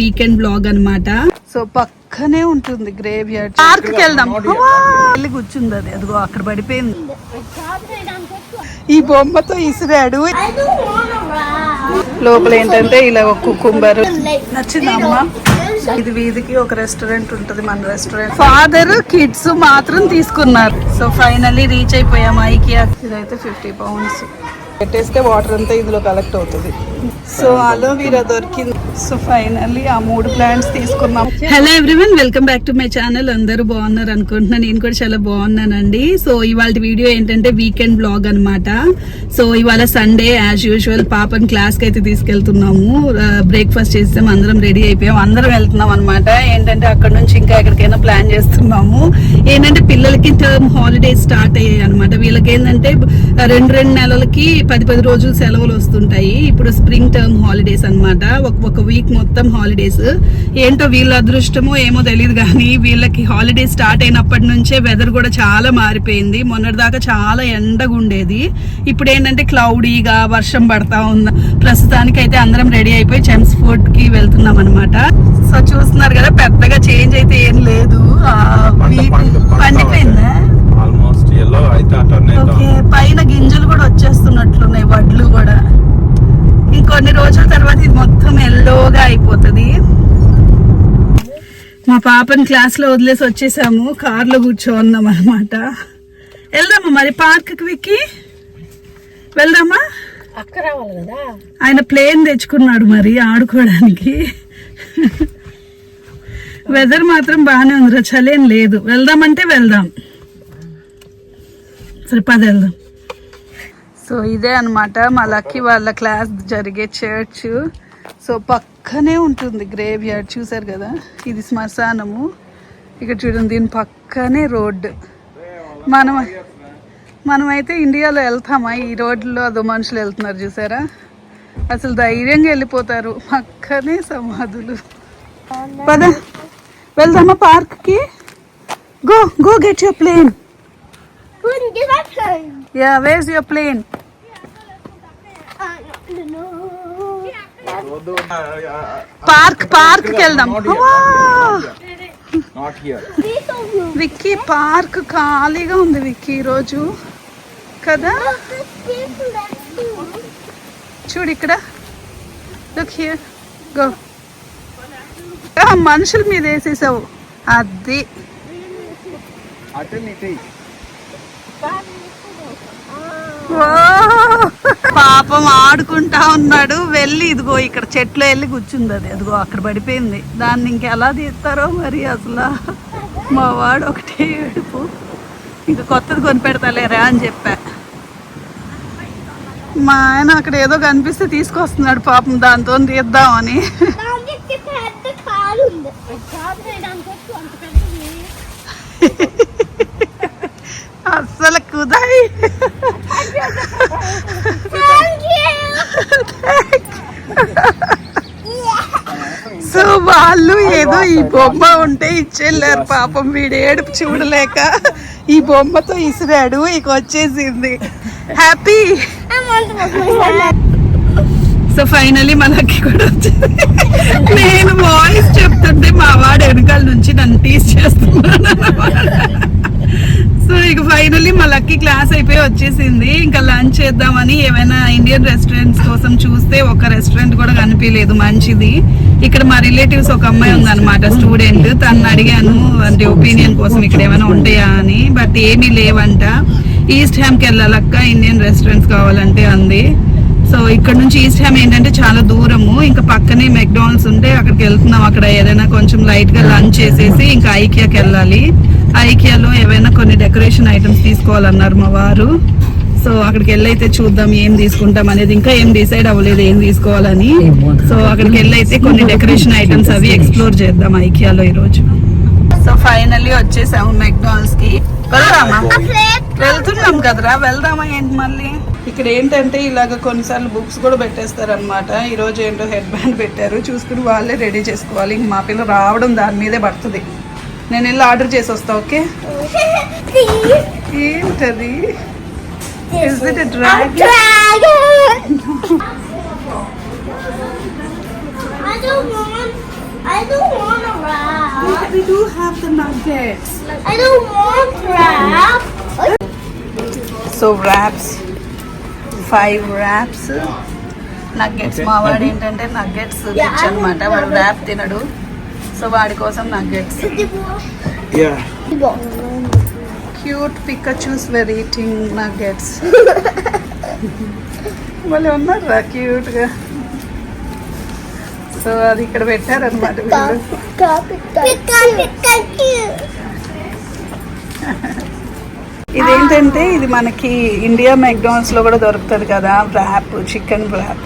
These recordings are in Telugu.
వీకెండ్ బ్లాగ్ అన్నమాట. సో పక్కనే ఉంటుంది గ్రేవ్ యార్డ్ పార్క్కి వెళ్దాం! వెళ్ళి కూర్చుంది అది. అదిగో అక్కడ పడిపోయింది. ఈ బొమ్మతో ఇసిరాడు. లోపల ఏంటంటే ఇలా ఒక కుకుంబర్ నచ్చిందమ్మా ఇది వీధికి ఒక రెస్టారెంట్ ఉంటది మన రెస్టారెంట్ ఫాదర్ కిడ్స్ మాత్రం తీసుకున్నారు. సో ఫైనల్లీ రీచ్ అయిపోయాం ఐకియా. ఇదైతే ఫిఫ్టీ పౌండ్స్ పెట్టేస్తే వాటర్ అంతా ఇందులో కలెక్ట్ అవుతుంది. సో అలోవీరా దొరికింది. సో ఫైనల్లీ ఆ మూడు ప్లాంట్స్ తీసుకున్నాం. Hello everyone welcome back to my channel అందరూ బాగున్నారు అనుకుంటున్నాను నేను కూడా చాలా బాగున్నానండి. సో ఇవాళ వీడియో ఏంటంటే వీకెండ్ బ్లాగ్ అనమాట సో ఇవాళ సండే యాజ్ యూజువల్ పాపని క్లాస్కి అయితే తీసుకెళ్తున్నాము. బ్రేక్ఫాస్ట్ చేసాం అందరం రెడీ అయిపోయాం. అందరం వెళ్తున్నాం అనమాట ఏంటంటే అక్కడ నుంచి ఇంకా ఎక్కడికైనా ప్లాన్ చేస్తున్నాము. ఏంటంటే పిల్లలకి టర్మ్ హాలిడేస్ స్టార్ట్ అయ్యాయి అనమాట వీళ్ళకి ఏంటంటే రెండు రెండు నెలలకి పది పది రోజులు సెలవులు వస్తుంటాయి. ఇప్పుడు స్ప్రింగ్ టర్మ్ హాలిడేస్ అన్నమాట. ఒక ఒక వీక్ మొత్తం హాలిడేస్ ఏంటో వీళ్ళ అదృష్టమో ఏమో తెలియదు కానీ వీళ్ళకి హాలిడేస్ స్టార్ట్ అయినప్పటి నుంచే వెదర్ కూడా చాలా మారిపోయింది. మొన్నటిదాకా చాలా ఎండగా ఉండేది ఇప్పుడు ఏంటంటే క్లౌడీగా వర్షం పడతా ఉంది ప్రస్తుతానికి అయితే అందరం రెడీ అయిపోయి చెమ్స్ ఫోర్ట్కి వెళ్తున్నాం అనమాట సో చూస్తున్నారు కదా పెద్దగా చేంజ్ అయితే ఏం లేదు. పండిపోయిందా? పైన గింజలు కూడా వచ్చేస్తున్నట్లున్నాయి వడ్లు కూడా. ఇంకొన్ని రోజుల తర్వాత ఇది మొత్తం ఎల్లోగా అయిపోతుంది. మా పాపని క్లాస్లో వదిలేసి వచ్చేసాము. కార్లో కూర్చోన్నాం అనమాట వెళ్దామా మరి పార్క్కి విక్కి? వెళ్దామా? అక్క రావాలి కదా. ఆయన ప్లేన్ తెచ్చుకున్నాడు మరి ఆడుకోవడానికి. వెదర్ మాత్రం బాగానే ఉందిరా చలేం లేదు. వెళ్దామంటే వెళ్దాం. సరే పద వెళ్దాం. సో ఇదే అన్నమాట. మా లక్కీ వాళ్ళ క్లాస్ జరిగే చర్చ్. సో పక్కనే ఉంటుంది గ్రేవ్ యార్డ్ చూసారు కదా? ఇది శ్మశానము. ఇక్కడ చూడండి దీని పక్కనే రోడ్డు. మనం మనమైతే ఇండియాలో వెళ్తామా? ఈ రోడ్లో అదో మనుషులు వెళ్తున్నారు చూసారా? అసలు ధైర్యంగా వెళ్ళిపోతారు. పక్కనే సమాధులు. పద వెళ్దామా పార్క్కి? Go go get your plane. Get my phone. Yeah where's your plane park park వెళ్దాం నాట్ హియర్ విక్కీ పార్క్ ఖాళీగా ఉంది విక్కీ ఈరోజు కదా చూడు ఇక్కడ లుక్ హియర్ గో మనుషుల మీద వేసేసావు. అది! పాపం ఆడుకుంటా ఉన్నాడు. వెళ్ళి ఇదిగో ఇక్కడ చెట్లు వెళ్ళి కూర్చుంది అది. అదిగో అక్కడ పడిపోయింది. దాన్ని ఇంకెలా తీస్తారో మరి అసలు. మా వాడు ఒకటే ఏడుపు. ఇంకా కొత్తది కొనిపెడతాలేరా అని చెప్పా. మా ఆయన అక్కడ ఏదో కనిపిస్తే తీసుకొస్తున్నాడు పాపం. దాంతో తీద్దామని దానికి పెద్ద కాలు ఉంది కాదు దానికి వచ్చు అంత పెద్దది అస్సలు కుదాయి సో వాళ్ళు ఏదో ఈ బొమ్మ ఉంటే ఇచ్చెళ్ళారు. పాపం వీడు ఏడుపు చూడలేక ఈ బొమ్మతో ఇసిరాడు. ఇక వచ్చేసింది. హ్యాపీ సో ఫైనలీ మనకి కూడా వచ్చింది. నేను వాయిస్ చెప్తుంటే మా వాడు వెనకాల నుంచి నన్ను టీస్ చేస్తున్నాడు సో ఇక ఫైనలీ మా లక్కీ క్లాస్ అయిపోయి వచ్చేసింది. ఇంకా లంచ్ చేద్దామని ఏమైనా ఇండియన్ రెస్టారెంట్స్ కోసం చూస్తే ఒక రెస్టారెంట్ కూడా కనిపించలేదు. మంచిది. ఇక్కడ మా రిలేటివ్స్ ఒక అమ్మాయి ఉందన్నమాట స్టూడెంట్ తను అడిగాను అంటే ఒపీనియన్ కోసం ఇక్కడ ఏమైనా ఉంటాయా అని. బట్ ఏమీ లేవంట. ఈస్ట్ హ్యామ్కి వెళ్ళాలక్క ఇండియన్ రెస్టారెంట్స్ కావాలంటే అంది. సో ఇక్కడ నుంచి ఈస్ట్ హ్యామ్ ఏంటంటే చాలా దూరము. ఇంకా పక్కనే మెక్డానల్డ్స్ ఉంటే అక్కడికి వెళ్తున్నాం. అక్కడ ఏదైనా కొంచెం లైట్గా లంచ్ చేసేసి ఇంకా ఐకియాకి వెళ్ళాలి. ఐకియాలో ఏవైనా కొన్ని డెకరేషన్ ఐటమ్స్ తీసుకోవాలన్నారు మా వారు. సో అక్కడికి వెళ్ళి అయితే చూద్దాం ఏం తీసుకుంటాం అనేది. ఇంకా ఏం డిసైడ్ అవ్వలేదు ఏం తీసుకోవాలని. సో అక్కడికి వెళ్ళైతే అయితే కొన్ని డెకరేషన్ ఐటమ్స్ అవి ఎక్స్ప్లోర్ చేద్దాం ఐకియాలో ఈరోజు. సో ఫైనల్లీ వచ్చేసాము మెక్డానల్డ్స్కి వెళ్దామా వెళ్తున్నాం కదరా వెళ్దామా ఏంటి మళ్ళీ? ఇక్కడ ఏంటంటే ఇలాగ కొన్నిసార్లు బుక్స్ కూడా పెట్టేస్తారు ఈరోజు ఈ రోజు ఏంటో హెడ్ బ్యాండ్ పెట్టారు. చూసుకుని వాళ్ళే రెడీ చేసుకోవాలి. ఇంక మా పిల్లలు రావడం దాని మీదే పడుతుంది. నేను వెళ్ళి ఆర్డర్ చేసి వస్తా ఓకే ఏంటది is it dragon! I don't want don't want a wrap. We do have the nuggets. I don't want wrap. So wraps five wraps nuggets. మా వాడు ఏంటంటే నగ్గెట్స్ తెచ్చనమాట వాడు ర్యాప్ తినడు సో వాడి కోసం nuggets. Cute Pikachus were eating nuggets వాళ్ళు ఉన్నారా క్యూట్గా. సో అది ఇక్కడ పెట్టారనమాట ఇదేంటంటే ఇది మనకి ఇండియా మెక్డానల్డ్స్లో కూడా దొరుకుతుంది కదా wrap chicken wrap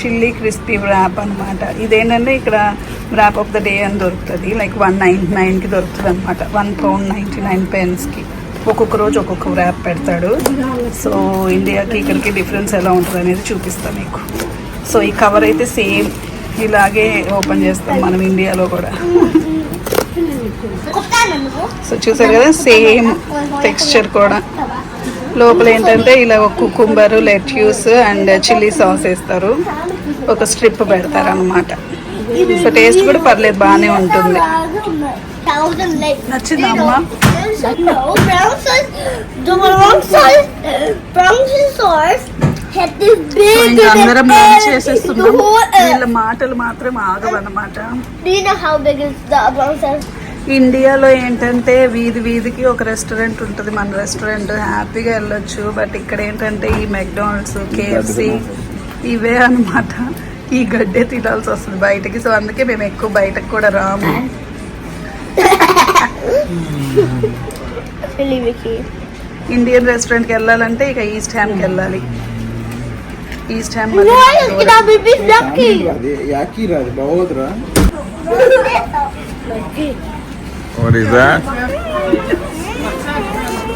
chilli crispy wrap అనమాట ఇదేంటంటే ఇక్కడ ర్యాప్ ఆఫ్ ద డే అని దొరుకుతుంది. లైక్ వన్ నైన్ నైన్కి దొరుకుతుంది అనమాట వన్ పౌండ్ నైంటీ నైన్ పెన్స్కి ఒక్కొక్క రోజు ఒక్కొక్క ర్యాప్ పెడతాడు. సో ఇండియాకి ఇక్కడికి డిఫరెన్స్ ఎలా ఉంటుంది అనేది చూపిస్తాను మీకు. సో ఈ కవర్ అయితే సేమ్ ఇలాగే ఓపెన్ చేస్తాం మనం ఇండియాలో కూడా. సో చూసారు కదా సేమ్ టెక్స్చర్ కూడా. లోపల ఏంటంటే ఇలా ఒక cucumber lettuce and chilli sauce వేస్తారు. ఒక స్ట్రిప్ పెడతారు అనమాట సో టేస్ట్ కూడా పర్లేదు బాగానే ఉంటుంది. నచ్చిందమ్మా అందరం లంచ్ చేసేస్తున్నాం. వీళ్ళ మాటలు మాత్రం ఆగవన్నమాట. ఇండియాలో ఏంటంటే వీధి వీధికి ఒక రెస్టారెంట్ ఉంటుంది. మన రెస్టారెంట్ హ్యాపీగా వెళ్ళొచ్చు. బట్ ఇక్కడ ఏంటంటే ఈ మెక్డానల్డ్స్ కేఎఫ్సి ఇవే అన్నమాట. ఈ గడ్డే తినాల్సి వస్తుంది బయటకి. సో అందుకే మేము ఎక్కువ బయటకు కూడా రాము. ఇండియన్ రెస్టారెంట్కి వెళ్ళాలంటే ఇక ఈస్ట్ హ్యామ్కి వెళ్ళాలి. ఈస్ట్ హ్యామ్ రాదు What is that?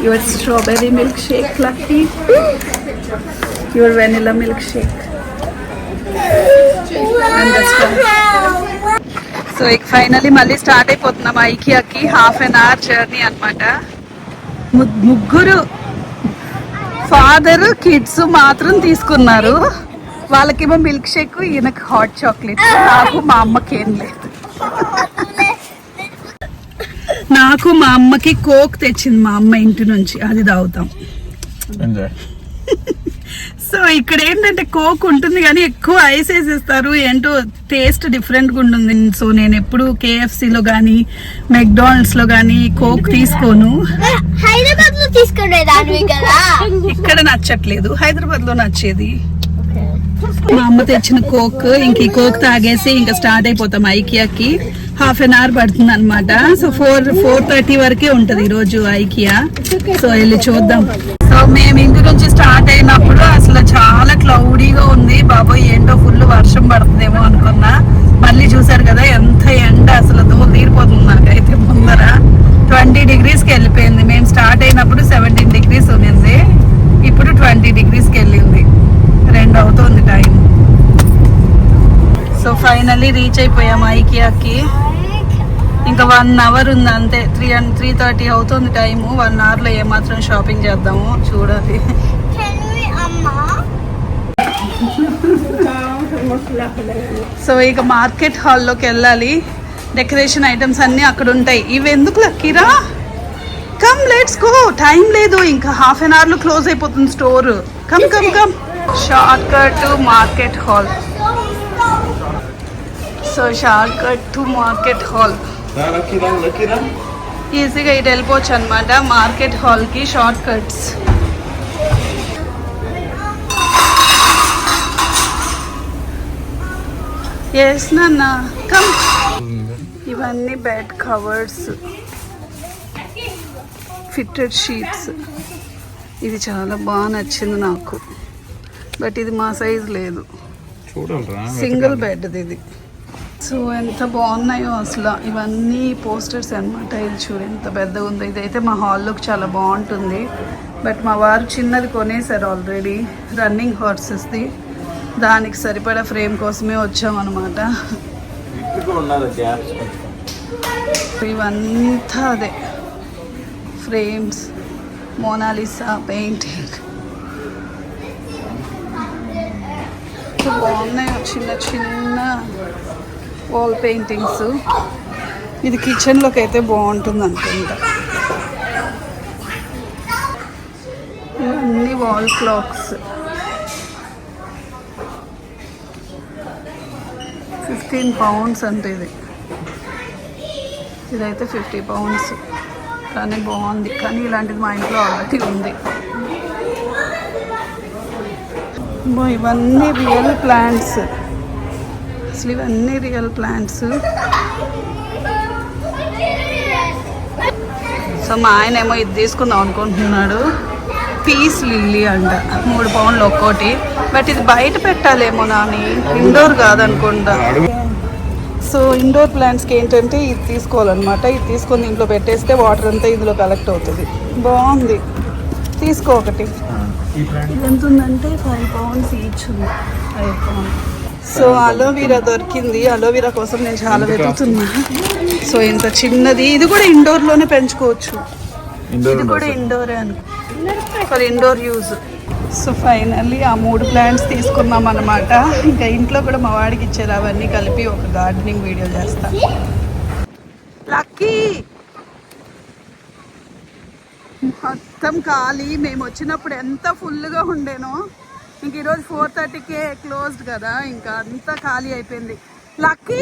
Your strawberry milkshake, Lucky. Your vanilla milkshake. So ఇక ఫైనలీ మళ్ళీ స్టార్ట్ అయిపోతున్నాం ఐకియాకి హాఫ్ అన్ అవర్ జర్నీ అనమాట ముగ్గురు ఫాదర్ కిడ్స్ మాత్రం తీసుకున్నారు వాళ్ళకేమో మిల్క్ షేక్ ఈయనకు హాట్ చాక్లెట్ నాకు మా అమ్మకేం లేదు నాకు మా అమ్మకి కోక్ తెచ్చింది మా అమ్మ ఇంటి నుంచి. అది తాగుతాం. సో ఇక్కడ ఏంటంటే కోక్ ఉంటుంది కానీ ఎక్కువ ఐస్ వేసేస్తారు. ఏంటో టేస్ట్ డిఫరెంట్గా ఉంటుంది. సో నేను ఎప్పుడు KFC లో కానీ మెక్డానల్డ్స్లో కానీ కోక్ తీసుకోను. హైదరాబాద్లో తీసుకునే కదా ఇక్కడ నచ్చట్లేదు. హైదరాబాద్లో నచ్చేది. మా అమ్మ తెచ్చిన కోక్ ఇంక ఈ కోక్ తాగేసి ఇంకా స్టార్ట్ అయిపోతాం ఐకియాకి. హాఫ్ అన్ అవర్ పడుతుంది అనమాట సో ఫోర్ ఫోర్ థర్టీ వరకే ఉంటది ఈ రోజు ఐకియా. సో వెళ్ళి చూద్దాం. సో మేము ఇంటి నుంచి స్టార్ట్ అయినప్పుడు అసలు చాలా క్లౌడీగా ఉంది. బాబోయ్ ఏంటో ఫుల్ వర్షం పడుతుందేమో అనుకున్నా. మళ్ళీ చూసారు కదా ఎంత ఎండ అసలు దూరం తీరిపోతుంది నాకైతే ముందర. ట్వంటీ డిగ్రీస్కి వెళ్ళిపోయింది. మేము స్టార్ట్ అయినప్పుడు సెవెన్ డిగ్రీస్ ఉన్నింది ఇప్పుడు ట్వంటీ డిగ్రీస్కి వెళ్ళింది రెండు అవుతుంది టైం సో ఫైనల్లీ రీచ్ అయిపోయాము ఐకియాకి. ఇంకా వన్ అవర్ ఉంది అంతే. త్రీ అండ్ త్రీ థర్టీ అవుతుంది టైము వన్ అవర్లో ఏమాత్రం షాపింగ్ చేద్దాము చూడాలి. సో ఇక మార్కెట్ హాల్లోకి వెళ్ళాలి. డెకరేషన్ ఐటమ్స్ అన్నీ అక్కడ ఉంటాయి. ఇవి ఎందుకు లక్కీరా? కమ్ లెట్స్ గో టైం లేదు. ఇంకా హాఫ్ అన్ అవర్లో క్లోజ్ అయిపోతుంది store come come come short cut to market hall so short cut to market hall ఈజీగా ఇటు వెళ్ళిపోవచ్చు అనమాట మార్కెట్ హాల్కి షార్ట్ కట్స్ ఎస్ నాన్న కమ్ ఇవన్నీ బెడ్ కవర్స్ ఫిట్టెడ్ షీట్స్ ఇది చాలా బాగా నచ్చింది నాకు. బట్ ఇది మా సైజ్ లేదు. సింగిల్ బెడ్ ఇది. సో ఎంత బాగున్నాయో అసలు ఇవన్నీ పోస్టర్స్ అన్నమాట. ఇది చూడు ఎంత పెద్దగా ఉందో. ఇదైతే మా హాల్లోకి చాలా బాగుంటుంది. బట్ మా వారు చిన్నది కొనేసారు ఆల్రెడీ రన్నింగ్ హార్సెస్ది దానికి సరిపడా ఫ్రేమ్ కోసమే వచ్చామన్నమాట ఇవంతా అదే. ఫ్రేమ్స్ మోనాలిసా పెయింటింగ్ బాగున్నాయి చిన్న చిన్న వాల్ పెయింటింగ్స్ ఇది కిచెన్లోకి అయితే బాగుంటుంది అనుకుంటా ఇవన్నీ వాల్ క్లాక్స్ ఫిఫ్టీన్ పౌండ్స్ అంటే ఇది. ఇదైతే ఫిఫ్టీ పౌండ్స్ కానీ బాగుంది. కానీ ఇలాంటిది మా ఇంట్లో ఆల్రెడీ ఉంది. ఇవన్నీ రియల్ ప్లాంట్స్ అసలు ఇవన్నీ రియల్ ప్లాంట్స్ సో మా ఆయన ఏమో ఇది తీసుకుందాం అనుకుంటున్నాడు. పీస్ లిల్లీ అంట. మూడు పౌండ్లు ఒక్కోటి. బట్ ఇది బయట పెట్టాలేమో నాని. ఇండోర్ కాదనుకుంటా. సో ఇండోర్ ప్లాంట్స్కి ఏంటంటే ఇది తీసుకోవాలన్నమాట. ఇది తీసుకొని ఇంట్లో పెట్టేస్తే వాటర్ అంతా ఇందులో కలెక్ట్ అవుతుంది. బాగుంది. తీసుకో ఒకటి. ఇది ఎంత ఉందంటే ఫైవ్ పౌండ్స్ ఈచ్ ఉంది. Five pound so aloe vera దొరికింది. అలోవీరా కోసం నేను చాలా వెతుకుతున్నా. సో ఇంత చిన్నది. ఇది కూడా ఇండోర్లోనే పెంచుకోవచ్చు. ఇది కూడా ఇండోరే అనుకో. For indoor use so finally ఆ మూడు ప్లాంట్స్ తీసుకున్నాం అనమాట ఇంకా ఇంట్లో కూడా మా వాడికి ఇచ్చారు. అవన్నీ కలిపి ఒక గార్డెనింగ్ వీడియో చేస్తా. లక్కీ మొత్తం ఖాళీ. మేము వచ్చినప్పుడు ఎంత ఫుల్గా ఉండేనో. ఇంక ఈరోజు ఫోర్ థర్టీకే క్లోజ్డ్ కదా ఇంకా అంతా ఖాళీ అయిపోయింది. లక్కీ?